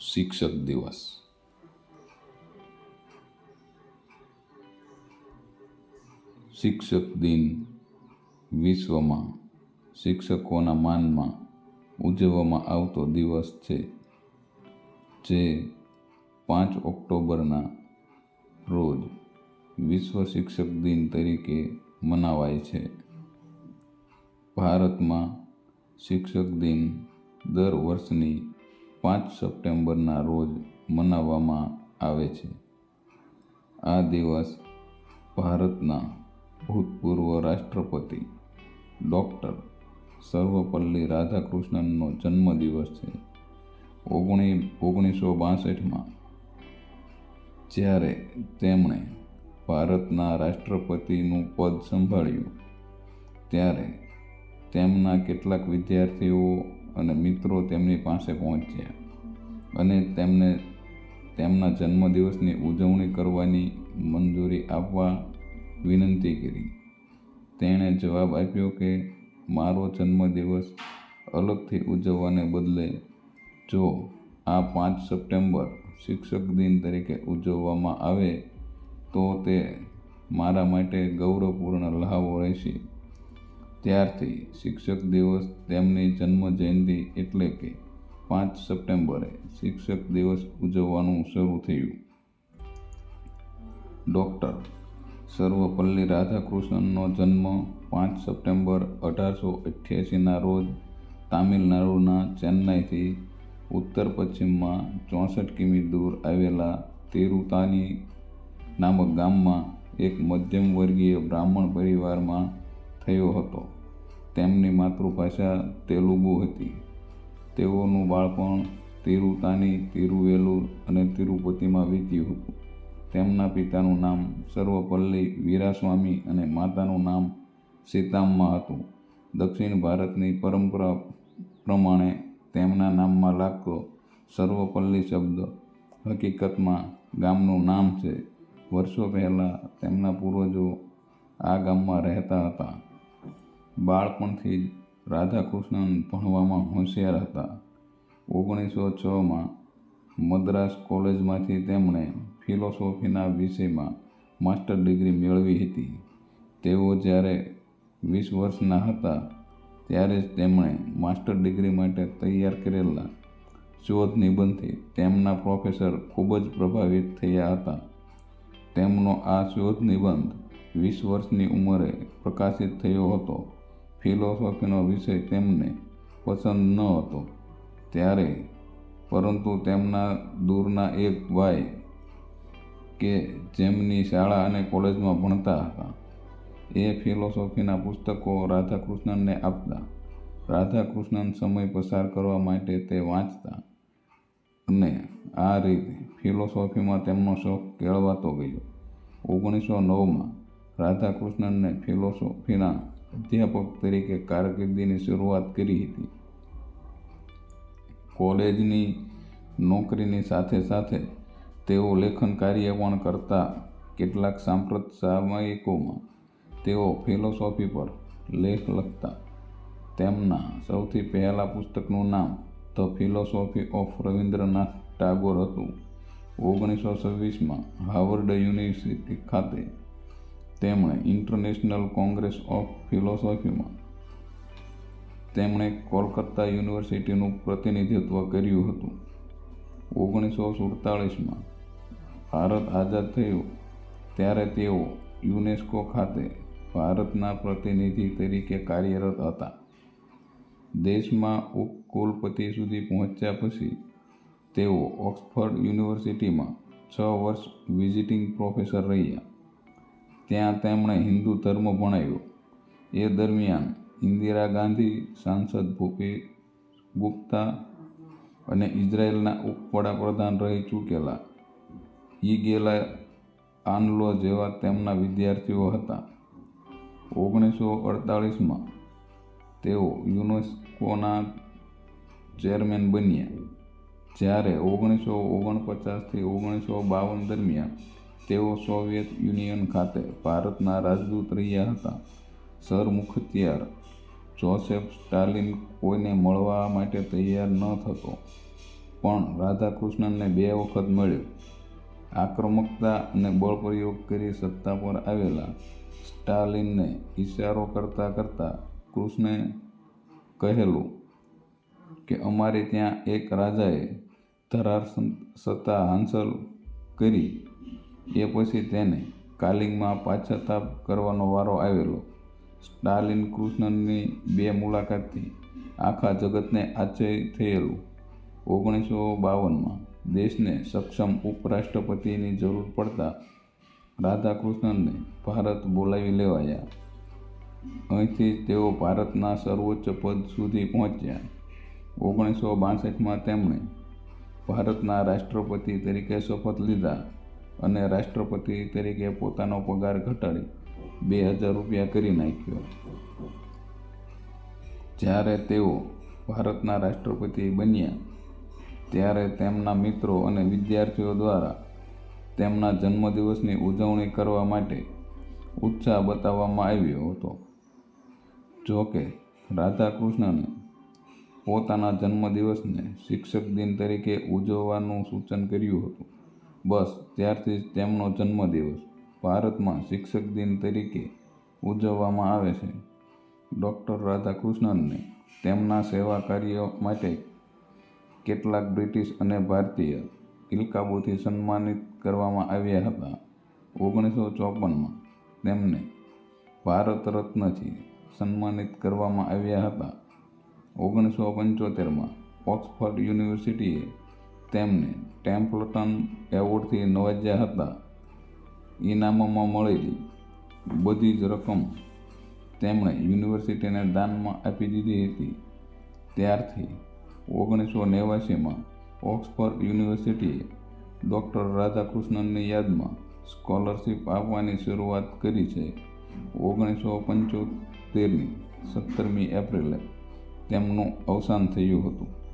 શિક્ષક દિવસ. શિક્ષક દિન વિશ્વમાં શિક્ષકોના માનમાં ઉજવવામાં આવતો દિવસ છે, જે પાંચ ઓક્ટોબરના રોજ વિશ્વ શિક્ષક દિન તરીકે મનાવાય છે. ભારતમાં શિક્ષક દિન દર વર્ષની પાંચ સપ્ટેમ્બરના રોજ મનાવવામાં આવે છે. આ દિવસ ભારતના ભૂતપૂર્વ રાષ્ટ્રપતિ ડૉક્ટર સર્વપલ્લી રાધાકૃષ્ણનનો જન્મદિવસ છે. ઓગણી, ઓગણીસો બાસઠમાં જ્યારે તેમણે ભારતના રાષ્ટ્રપતિનું પદ સંભાળ્યું, ત્યારે તેમના કેટલાક વિદ્યાર્થીઓ અને મિત્રો તેમની પાસે પહોંચ્યા અને તેમને તેમના જન્મદિવસની ઉજવણી કરવાની મંજૂરી આપવા વિનંતી કરી. તેણે જવાબ આપ્યો કે, મારો જન્મદિવસ અલગથી ઉજવવાને બદલે જો આ પાંચ સપ્ટેમ્બર શિક્ષક દિન તરીકે ઉજવવામાં આવે, તો તે મારા માટે ગૌરવપૂર્ણ લહાવો રહેશે. ત્યારથી શિક્ષક દિવસ તેમની જન્મ જયંતિ એટલે કે પાંચ સપ્ટેમ્બરે શિક્ષક દિવસ ઉજવવાનું શરૂ થયું. ડૉક્ટર સર્વપલ્લી રાધાકૃષ્ણનનો જન્મ પાંચ સપ્ટેમ્બર અઢારસો અઠ્યાસીના રોજ તામિલનાડુના ચેન્નાઈથી ઉત્તર પશ્ચિમમાં ચોસઠ કિમી દૂર આવેલા તિરુતાની નામક ગામમાં એક મધ્યમ વર્ગીય બ્રાહ્મણ પરિવારમાં થયો હતો. તેમની માતૃભાષા તેલુગુ હતી. તેઓનું બાળપણ તિરુતાની તિરુવેલુર અને તિરુપતિમાં વીત્યું હતું. તેમના પિતાનું નામ સર્વપલ્લી વીરાસ્વામી અને માતાનું નામ સીતામ્મા હતું. દક્ષિણ ભારતની પરંપરા પ્રમાણે તેમના નામમાં લાગતો સર્વપલ્લી શબ્દ હકીકતમાં ગામનું નામ છે. વર્ષો પહેલાં તેમના પૂર્વજો આ ગામમાં રહેતા હતા. બાળપણથી જ રાધાકૃષ્ણન ભણવામાં હોશિયાર હતા. ઓગણીસો છમાં મદ્રાસ કોલેજમાંથી તેમણે ફિલોસોફીના વિષયમાં માસ્ટર ડિગ્રી મેળવી હતી. તેઓ જ્યારે વીસ વર્ષના હતા, ત્યારે જ તેમણે માસ્ટર ડિગ્રી માટે તૈયાર કરેલા શોધ નિબંધથી તેમના પ્રોફેસર ખૂબ જ પ્રભાવિત થયા હતા. તેમનો આ શોધ નિબંધ વીસ વર્ષની ઉંમરે પ્રકાશિત થયો હતો. ફિલોસોફીનો વિષય તેમને પસંદ ન હતો. ત્યારે, પરંતુ તેમના દૂરના એક ભાઈ કે જેમની શાળા અને કોલેજમાં ભણતા હતા, એ ફિલોસોફીના પુસ્તકો રાધાકૃષ્ણનને આપતા, રાધાકૃષ્ણન સમય પસાર કરવા માટે તે વાંચતા અને આ રીતે ફિલોસોફીમાં તેમનો શોખ કેળવાતો ગયો. ઓગણીસો નવમાં રાધાકૃષ્ણનને ફિલોસોફીના અધ્યાપક તરીકે કારકિર્દીની શરૂઆત કરી હતી. કોલેજની નોકરીની સાથે સાથે તેઓ લેખન કાર્ય પણ કરતા કેટલાક સાંપ્રત સામયિકોમાં તેઓ ફિલોસોફી પર લેખ લખતા. તેમના સૌથી પહેલાં પુસ્તકનું નામ the philosophy of Rabindranath Tagore હતું. ઓગણીસો છવ્વીસમાં હાર્વર્ડ યુનિવર્સિટી ખાતે તેમણે ઇન્ટરનેશનલ કોંગ્રેસ ઓફ ફિલોસોફીમાં તેમણે કોલકાતા યુનિવર્સિટીનું પ્રતિનિધિત્વ કર્યું હતું. ઓગણીસો સુડતાળીસમાં ભારત આઝાદ થયું. ત્યારે તેઓ યુનેસ્કો ખાતે ભારતના પ્રતિનિધિ તરીકે કાર્યરત હતા. દેશમાં ઉપકુલપતિ સુધી પહોંચ્યા પછી તેઓ ઓક્સફર્ડ યુનિવર્સિટીમાં છ વર્ષ વિઝિટિંગ પ્રોફેસર રહ્યા. ત્યાં તેમણે હિન્દુ ધર્મ ભણાવ્યો. એ દરમિયાન ઇન્દિરા ગાંધી, સાંસદ ભૂપે ગુપ્તા અને ઇઝરાયેલના ઉપવડાપ્રધાન રહી ચૂકેલા. ઈગેલા આનલો જેવા તેમના વિદ્યાર્થીઓ હતા. ઓગણીસો અડતાળીસમાં તેઓ યુનેસ્કોના ચેરમેન બન્યા. જ્યારે ઓગણીસો ઓગણપચાસથી ઓગણીસો બાવન દરમિયાન તેઓ સોવિયત યુનિયન ખાતે ભારતના રાજદૂત રહ્યા હતા. સરમુખત્યાર જોસેફ સ્ટાલિન કોઈને મળવા માટે તૈયાર ન થતો, પણ રાધાકૃષ્ણનને બે વખત મળ્યો. આક્રમકતા અને બળપ્રયોગ કરી સત્તા પર આવેલા સ્ટાલિનને ઇશારો કરતા કરતા કૃષ્ણે કહેલું કે અમારે ત્યાં એક રાજાએ ધરાર સત્તા હાંસલ કરી એ પછી તેને કાલિંગમાં પાછાતાપ કરવાનો વારો આવેલો. સ્ટાલિન કૃષ્ણનની બે મુલાકાતથી આખા જગતને આશ્ચર્ય થયેલું. ઓગણીસો બાવનમાં દેશને સક્ષમ ઉપરાષ્ટ્રપતિની જરૂર પડતા રાધાકૃષ્ણનને ભારત બોલાવી લેવાયા. અહીંથી તેઓ ભારતના સર્વોચ્ચ પદ સુધી પહોંચ્યા. ઓગણીસો બાસઠમાં તેમણે ભારતના રાષ્ટ્રપતિ તરીકે શપથ લીધા. અને રાષ્ટ્રપતિ તરીકે પોતાનો પગાર ઘટાડી બે હજાર રૂપિયા કરી નાખ્યો. જ્યારે તેઓ ભારતના રાષ્ટ્રપતિ બન્યા, ત્યારે તેમના મિત્રો અને વિદ્યાર્થીઓ દ્વારા તેમના જન્મદિવસની ઉજવણી કરવા માટે ઉત્સાહ બતાવવામાં આવ્યો હતો. જો કે, રાધાકૃષ્ણને પોતાના જન્મદિવસને શિક્ષક દિન તરીકે ઉજવવાનું સૂચન કર્યું હતું. બસ, ત્યારથી તેમનો જન્મદિવસ ભારતમાં શિક્ષક દિન તરીકે ઉજવવામાં આવે છે. ડૉક્ટર રાધાકૃષ્ણનને તેમના સેવા કાર્ય માટે કેટલાક બ્રિટિશ અને ભારતીય ઇલકાબોથી સન્માનિત કરવામાં આવ્યા હતા. ઓગણીસો ચોપનમાં તેમને ભારત રત્નથી સન્માનિત કરવામાં આવ્યા હતા. ઓગણીસો પંચોતેરમાં ઓક્સફર્ડ યુનિવર્સિટીએ તેમને ટેમ્પલટન એવોર્ડથી નવાજ્યા હતા. ઇનામમાં મળેલી બધી જ રકમ તેમણે યુનિવર્સિટીને દાનમાં આપી દીધી હતી. ત્યારથી ઓગણીસો નેવાસીમાં ઓક્સફર્ડ યુનિવર્સિટીએ ડૉક્ટર રાધાકૃષ્ણનની યાદમાં સ્કોલરશિપ આપવાની શરૂઆત કરી છે. ઓગણીસો પંચોતેરની સત્તરમી એપ્રિલે તેમનું અવસાન થયું હતું.